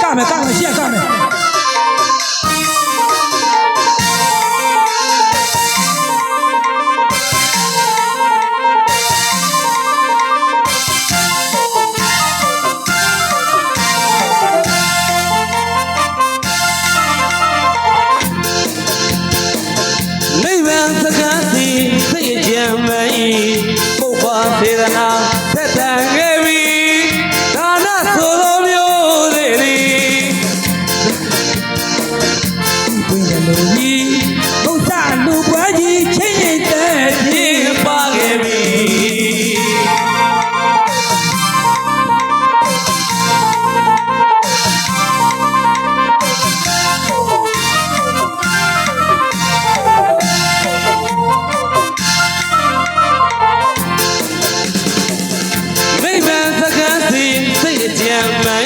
干呗干呗先干呗。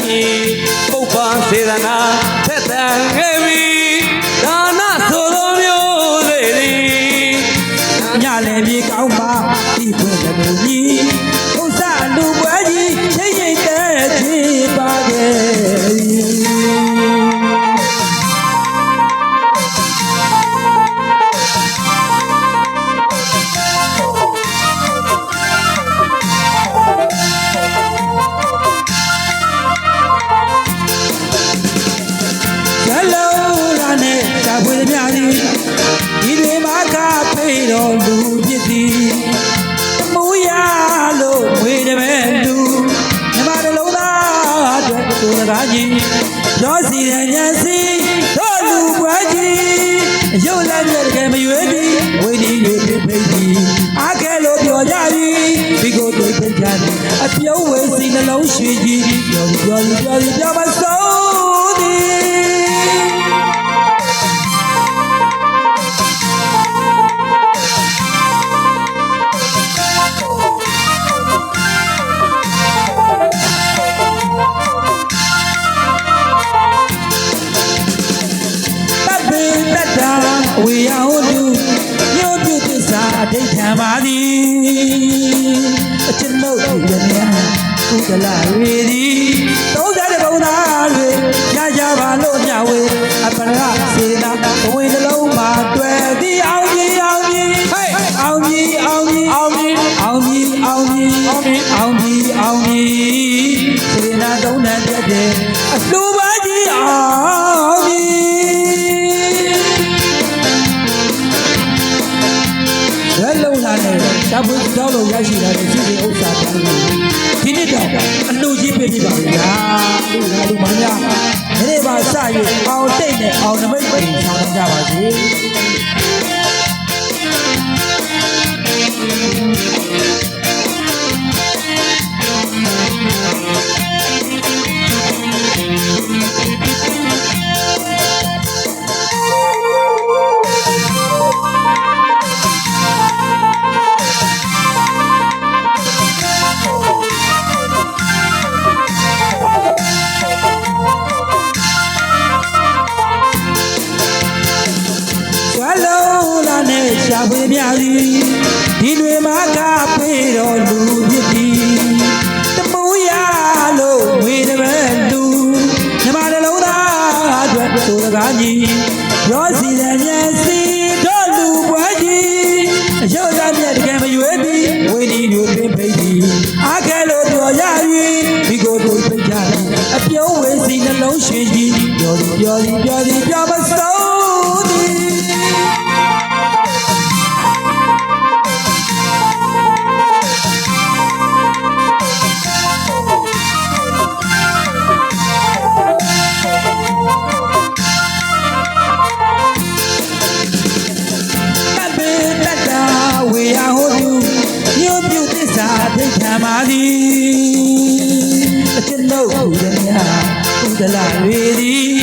မဤပုပ္ပါစေရနာသက်တန်ခဲ့ပြီဒါနဆိုလိုမျိုးသေးသည်ညလည်းပြေကောင်းပါဒီပွ တော်လူဖြစ်သည်တမူရလို့ဝေတယ်မဲ့လူမြမတလုံးသားအတွက်သူစကားကြီးရောစီရညစီတို့လူပွဲကြီးရုပ်လည်းမြဲတကယ်မရွေးသည်ဝေဒီတွေပြဖိတ်သည်အားခဲလို့ပြောကြသည်ဒီကိုတွေ့ဖိတ်ကြသည်အပြုံးဝေစီနှလုံးရွှေကြီးပြောပြောပြောပြောမဆုံးသည် ပါသည်အကျွန်ုပ်တို့ယနေ့ကုသလရေသည်သုံးတဲ့ဘုံသားတွေရကြပါလို့မြဝေအပရစေနာဘဝေနှလုံးမှာတွေ့သည်အောင်ကြီးအောင်ကြီးဟဲ့အောင်ကြီးအောင်ကြီးအောင်ကြီးအောင်ကြီးအောင်ကြီးအောင်ကြီးအောင်ကြီးအောင်ကြီးစေနာသုံးတဲ့ပြည့်တဲ့အလှူပါကြီးအောင်ကြီး လုံးလာနဲ့တပွေကြောက်လို့ရရှိလာတဲ့စီစဉ်ဥစ္စာတန်းလို့ဒီနေ့တော့အလှကြီးပြပြပါဗျာလူလာလူမများဒီနေ့ပါစရအောင်တိတ်နဲ့အောင်နမိတ်ပြင်ဆောင်ကြပါစေ ရှာဖွေမြသည်ဒီတွေမှာကပေးတော်လူဖြစ်သည်တမူရလို့ဝေတယ်ပဲလူမြမတလုံးသားအတွက်သူစကားကြီးရောစီတဲ့မျက်စီတို့လူပွဲကြီးအရုပ်ရမြတ်တကယ်မရွေးပြီးဝေဒီလူပင်ဖိတ်သည်အားခဲလို့ပြောရ၍ဒီကိုယ်တို့ဖိတ်ကြသည်အပြုံးဝေစီနှလုံးရွှေကြီးပြောသည်ပြောသည်ပြောသည်ပြောမဆုံးသည် ဝေယဟောသူညို့ပြုသစ္စာဒိဋ္ဌံပါသည်အကျွန်ုပ်သူရမြကုသလတွေသည်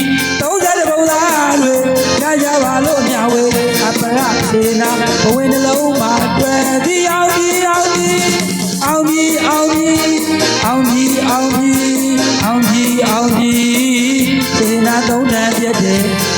သုံးတဲ့ဘုံသားတွေရကြပါလို့မြဝေအပရစေနာဘဝနှလုံးမှာတွေ့သည်အောင်ကြီးအောင်ကြီးအောင်ကြီးအောင်ကြီးအောင်ကြီးအောင်ကြီးအောင်ကြီးအောင်ကြီးစေနာသုံးတန်ပြည့်တဲ့